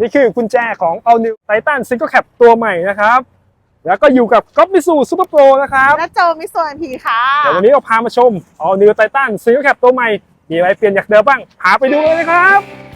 นี่คือกุญแจของ All New Titan Single Cab ตัวใหม่นะครับ แล้วก็อยู่กับก๊อฟมิสูซูเปอร์โปรนะครับ และโจมิโซนพีค่ะเดี๋ยววันนี้เราพามาชม All New Titan Single Cab ตัวใหม่ มีอะไรเปลี่ยนจากเดิมบ้างพาไปดูเลยนะครับ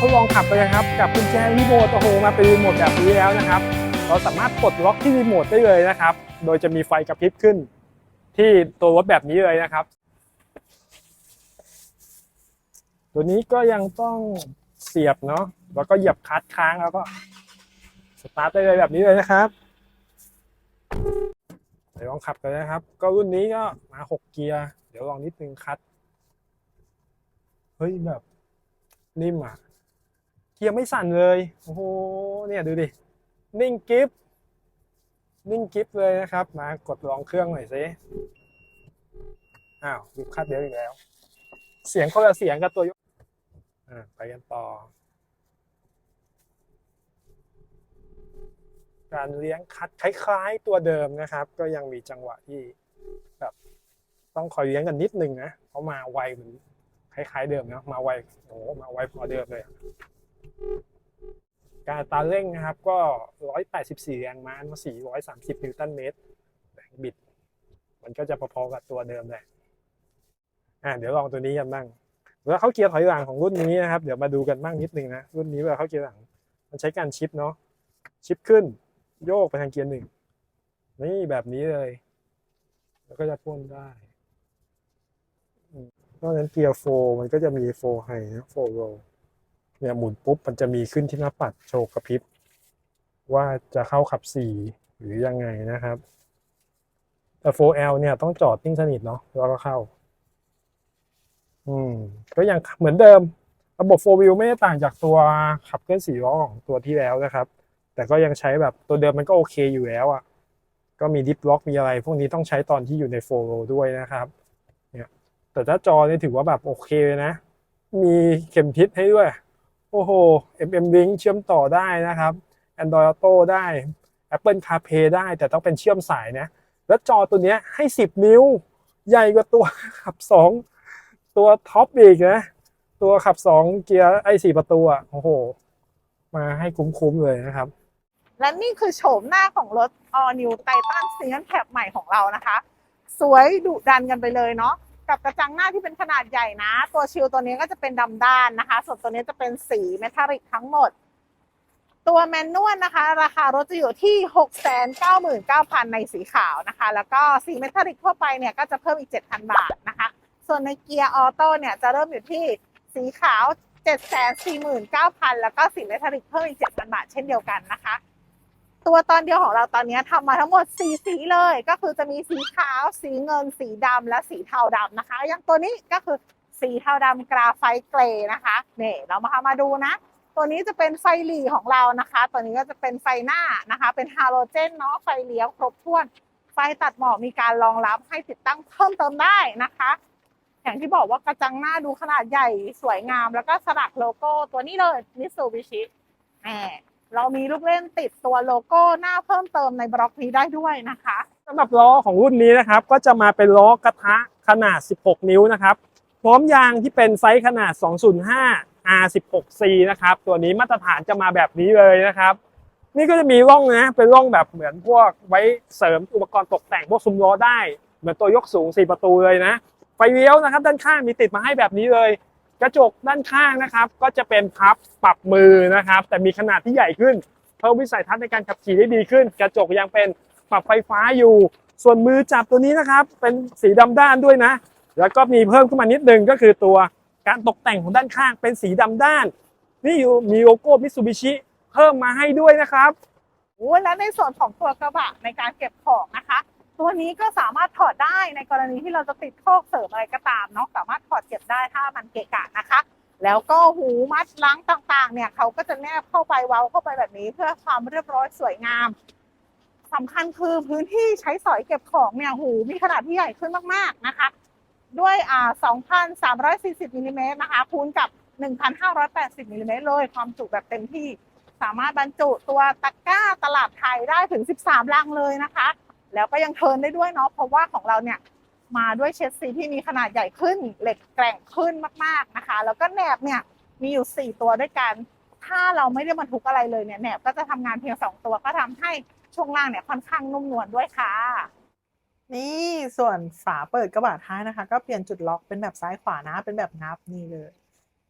ทดลองขับกันะครับกับกุญแจรีโมทโอ้โหมาเป็นรีโมทแบบนี้แล้วนะครับ เราสามารถปลดล็อกที่รีโมทได้เลยนะครับ โดยจะมีไฟกระพริบขึ้น ที่ตัวรถแบบนี้เลยนะครับ ตัวนี้ก็ยังต้องเสียบเนาะแล้วก็เหยียบคัตค้างแล้วก็สตาร์ทได้เลยแบบนี้เลยนะครับเดี๋ยวลองขับกันนะครับ ก็รุ่นนี้ก็มาหกเกียร์ เดี๋ยวลองนิดนึงคัตเฮ้ยแบบนิ่มอะ เกียร์ไม่สั่นเลย โอ้โห เนี่ยดูดิ นิ่งกิฟนิ่งกิฟเลยนะครับ มากดลองเครื่องหน่อยสิ อ้าวหยุดคัดเดียวอีกแล้ว เสียงคนละเสียงกับตัวยกอ่าไปกันต่อ การเลี้ยงคัดคล้ายๆตัวเดิมนะครับ ก็ยังมีจังหวะที่แบบต้องคอยเลี้ยงกันนิดนึงนะ เพราะมาไวเหมือนคล้ายๆเดิมนะ มาไวโอ้โหมาไวพอเดิมเลยอะ การตาเร่งนะครับก็ 184 แรงม้ามา430 นิวตันเมตรแรงบิด มันก็จะพอๆกับตัวเดิมเลยอ่าเดี๋ยวลองตัวนี้กันบ้างแล้วเข้าเกียร์ถอยหลังของรุ่นนี้นะครับ เดี๋ยวมาดูกันบ้างนิดนึงนะ รุ่นนี้เวลาเข้าเกียร์หลัง มันใช้การชิปเนาะ ชิปขึ้น โยกไปทางเกียร์หนึ่ง นี่แบบนี้เลย แล้วก็จะพ่นได้นอกนั้นเกียร์โฟมันก็จะมีโฟไฮนะโฟโร เนี่ยหมุนปุ๊บมันจะมีขึ้นที่หน้าปัดโชว์กระพริบว่าจะเข้าขับสี่หรือยังไงนะครับ แต่ 4L เนี่ยต้องจอดนิ่งสนิทเนาะแล้วก็เข้า อืม ก็ยังเหมือนเดิม ระบบ 4 wheel ไม่ได้ต่างจากตัวขับเคลื่อนสี่ล้อของตัวที่แล้วนะครับ แต่ก็ยังใช้แบบตัวเดิมมันก็โอเคอยู่แล้วอะ่ะ ก็มีดิฟล็อกมีอะไร พวกนี้ต้องใช้ตอนที่อยู่ใน4 row ด้วยนะครับ เนี่ย แต่ถ้าจอเนี่ยถือว่าแบบโอเคเลยนะ มีเข็มทิศให้ด้วย โอ้โห MM Link เชื่อมต่อได้นะครับ Android Auto ได้ Apple CarPlay ได้แต่ต้องเป็นเชื่อมสายนะ แล้วจอตัวนี้ให้ 10 นิ้ว ใหญ่กว่าตัวขับ 2 ตัวท็อปอีกนะ ตัวขับ 2 เกียร์ไอ้4ประตูอะโอ้โห มาให้คุ้มๆเลยนะครับ และนี่คือโฉมหน้าของรถ All New Titan s i n g l Cab ใหม่ของเรานะคะ สวยดุดันกันไปเลยเนาะ กับกระจังหน้าที่เป็นขนาดใหญ่นะ ตัวชิลตัวนี้ก็จะเป็นดำด้านนะคะ ส่วนตัวนี้จะเป็นสีเมทัลลิกทั้งหมด ตัวแมนนวลนะคะ ราคารถจะอยู่ที่ 699,000 ในสีขาวนะคะ แล้วก็สีเมทัลลิกทั่วไปเนี่ยก็จะเพิ่มอีก 7,000 บาทนะคะ ส่วนในเกียร์ออโต้เนี่ยจะเริ่มอยู่ที่สีขาว 749,000 แล้วก็สีเมทัลลิกเพิ่มอีก 7,000 บาทเช่นเดียวกันนะคะ ตัวตอนเดียวของเราตอนนี้ทำมาทั้งหมด 4 สีเลย ก็คือจะมีสีขาว สีเงิน สีดำและสีเทาดำนะคะ อย่างตัวนี้ก็คือสีเทาดำกราไฟต์เกรย์นะคะเนี่ยเรามามาดูนะ ตัวนี้จะเป็นไฟหลีของเรานะคะ ตัวนี้ก็จะเป็นไฟหน้านะคะ เป็นฮาโลเจนเนาะ ไฟเลี้ยวครบถ้วน ไฟตัดหมอกมีการรองรับให้ติดตั้งเพิ่มเติมได้นะคะ อย่างที่บอกว่ากระจังหน้าดูขนาดใหญ่สวยงาม แล้วก็สลักโลโก้ตัวนี้เลยมิสูบิชิแหม เรามีลูกเล่นติดตัวโลโก้หน้าเพิ่มเติมในบล็อกนี้ได้ด้วยนะคะสำหรับล้อของรุ่นนี้นะครับ ก็จะมาเป็นล้อกระทะขนาด 16 นิ้วนะครับ พร้อมยางที่เป็นไซส์ขนาด 205 R16C นะครับ ตัวนี้มาตรฐานจะมาแบบนี้เลยนะครับ นี่ก็จะมีร่องนะ เป็นร่องแบบเหมือนพวกไว้เสริมอุปกรณ์ตกแต่งพวกซุ้มล้อได้ เหมือนตัวยกสูง 4 ประตูเลยนะ ไฟเลี้ยวนะครับ ด้านข้างมีติดมาให้แบบนี้เลย กระจกด้านข้างนะครับ ก็จะเป็นพับปรับมือนะครับ แต่มีขนาดที่ใหญ่ขึ้น เพิ่มวิสัยทัศน์ในการขับขี่ได้ดีขึ้น กระจกยังเป็นปรับไฟฟ้าอยู่ ส่วนมือจับตัวนี้นะครับ เป็นสีดำด้านด้วยนะ แล้วก็มีเพิ่มขึ้นมานิดนึงก็คือตัวการตกแต่งของด้านข้างเป็นสีดำด้าน นี่อยู่มีโลโก้มิ t ซูบิชิเพิ่มมาให้ด้วยนะครับโอ้และในส่วนของตัวกระบะในการเก็บของนะคะ ตัวนี้ก็สามารถถอดได้ในกรณีที่เราจะติดโคอกเสริมอะไรก็ตามเนาะสามารถถอดเก็บได้ถ้ามันเกะกะนะคะ แล้วก็หูมัดล้างต่างๆ เนี่ยเขาก็จะแนบเข้าไปเว้าเข้าไปแบบนี้เพื่อความเรียบร้อยสวยงามสำคัญคือพื้นที่ใช้สอยเก็บของเนี่ยหูมีขนาดที่ใหญ่ขึ้นมากๆนะคะ ด้วยอ่า2,340มิลลิเมตรนะคะคูณกับ 1,580มิลลิเมตรเลยความจุแบบเต็มที่ สามารถบรรจุตัวตะกร้าตลับไทยได้ถึง 13 ลังเลยนะคะ แล้วก็ยังเทินได้ด้วยเนาะเพราะว่าของเราเนี่ยมาด้วยเชสซีที่มีขนาดใหญ่ขึ้น เหล็กแกร่งขึ้นมากๆนะคะ แล้วก็แหนบเนี่ยมีอยู่ 4 ตัวด้วยกัน ถ้าเราไม่ได้บรรทุกอะไรเลยเนี่ยแหนบก็จะทำงานเพียง 2 ตัวก็ทำให้ช่วงล่างเนี่ยค่อนข้างนุ่มนวลด้วยค่ะ นี่ส่วนฝาเปิดกระบะท้ายนะคะ ก็เปลี่ยนจุดล็อกเป็นแบบซ้ายขวานะเป็นแบบนับนี่เลย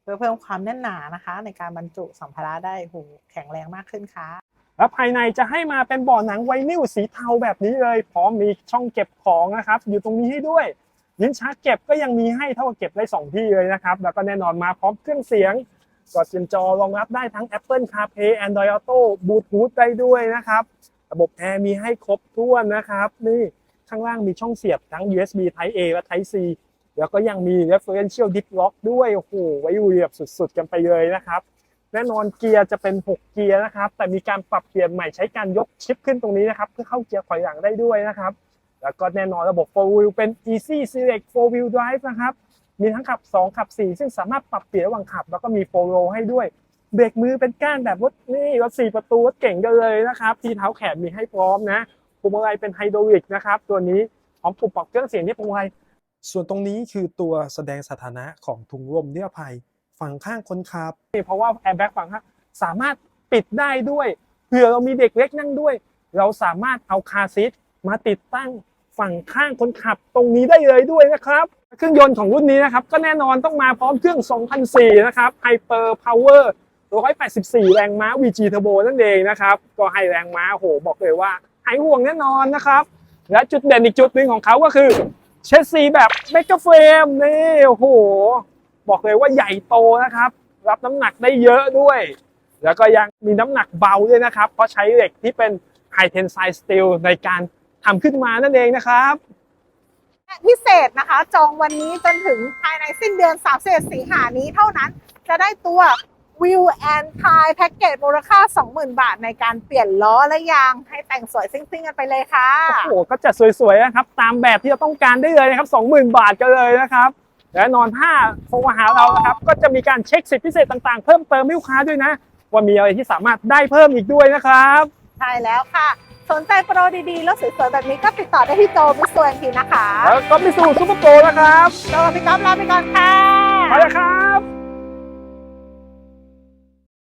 เพื่อเพิ่มความแน่นหนานะคะ ในการบรรจุสัมภาระได้โหแข็งแรงมากขึ้นค่ะ แล้วภายในจะให้มาเป็นบ่อหนังไวนิลสีเทาแบบนี้เลย พร้อมมีช่องเก็บของนะครับ อยู่ตรงนี้ให้ด้วยลิ้นชักเก็บก็ยังมีให้เท่ากับเก็บได้สองที่เลยนะครับ แล้วก็แน่นอนมาพร้อมเครื่องเสียงกดเสีจอรองรับได้ทั้ง Apple CarPlay Android Auto Bluetooth ได้ด้วยนะครับ ระบบแอร์มีให้ครบถ้วนนะครับ นี่ข้างล่างมีช่องเสียบทั้ง USB Type A และ Type C แล้วก็ยังมี referential disk lock ด้วย โอ้โห ไว้อยู่แบบสุดๆ กันไปเลยนะครับ แน่นอนเกียร์จะเป็น 6 เกียร์นะครับ แต่มีการปรับเปลี่ยนใหม่ใช้การยกชิปขึ้นตรงนี้นะครับ เพื่อเข้าเกียร์ถอยหลังได้ด้วยนะครับ แล้วก็แน่นอนระบบ 4 wheel เป็น easy select 4 wheel drive นะครับ มีทั้งขับ 2 ขับ 4 ซึ่งสามารถปรับเปลี่ยนระหว่างขับ แล้วก็มี4 row ให้ด้วยเบรกมือเป็นก้านแบบรถนี่รถ4ประตูรถเก่งกันเลยนะครับที่เท้าแขนมีให้พร้อมนะพวงมาลัยเป็นไฮดรอลิกนะครับ ตัวนี้พร้อมปุ่มปรับเครื่องเสียงที่พวงมาลัยส่วนตรงนี้คือตัวแสดงสถานะของถุงลมนิรภัย ฝั่งข้างคนขับเพราะว่าแอร์แบ็กฝั่งข้างสามารถปิดได้ด้วยเผื่อเรามีเด็กเล็กนั่งด้วย เราสามารถเอาคาซีทมาติดตั้งฝั่งข้างคนขับตรงนี้ได้เลยด้วยนะครับเครื่องยนต์ของรุ่นนี้นะครับ ก็แน่นอนต้องมาพร้อมเครื่อง 2004 นะครับ Hyper Power 184 แรงม้า VG Turbo นั่นเองนะครับ ก็ให้แรงม้าโอ้โหบอกเลยว่าหายห่วงแน่นอนนะครับ และจุดเด่นอีกจุดหนึ่งของเขาก็คือ เชสซีแบบเมกะเฟรมนี่โอ้โห บอกเลยว่าใหญ่โตนะครับ รับน้ำหนักได้เยอะด้วย แล้วก็ยังมีน้ำหนักเบาด้วยนะครับ เพราะใช้เหล็กที่เป็น High Tensile Steel ในการทำขึ้นมานั่นเองนะครับพิเศษนะคะ จองวันนี้จนถึงภายในสิ้นเดือน31สิงหานี้เท่านั้นจะได้ตัว Wheel and Tire Package มูลค่า 20,000 บาทในการเปลี่ยนล้อและยางให้แต่งสวยซิ่งๆกันไปเลยค่ะ โอ้โห ก็จัดสวยๆนะครับ ตามแบบที่เราต้องการได้เลยนะครับ 20,000 บาทกันเลยนะครับ และนอนถ้าโทรมาหาเรานะครับ ก็จะมีการเช็คสิทธิพิเศษต่างๆ เพิ่มเติมให้ลูกค้าด้วยนะ ว่ามีอะไรที่สามารถได้เพิ่มอีกด้วยนะครับใช่แล้วค่ะ สนใจโปรดีๆ แล้วสวยๆแบบนี้ก็ติดต่อได้ที่โจมิสตัวทีนะคะ แล้วก็มิสูซุปเปอร์โปรนะครับโจกับพี่ก๊อฟลาไปก่อนค่ะ ไปแล้วครับ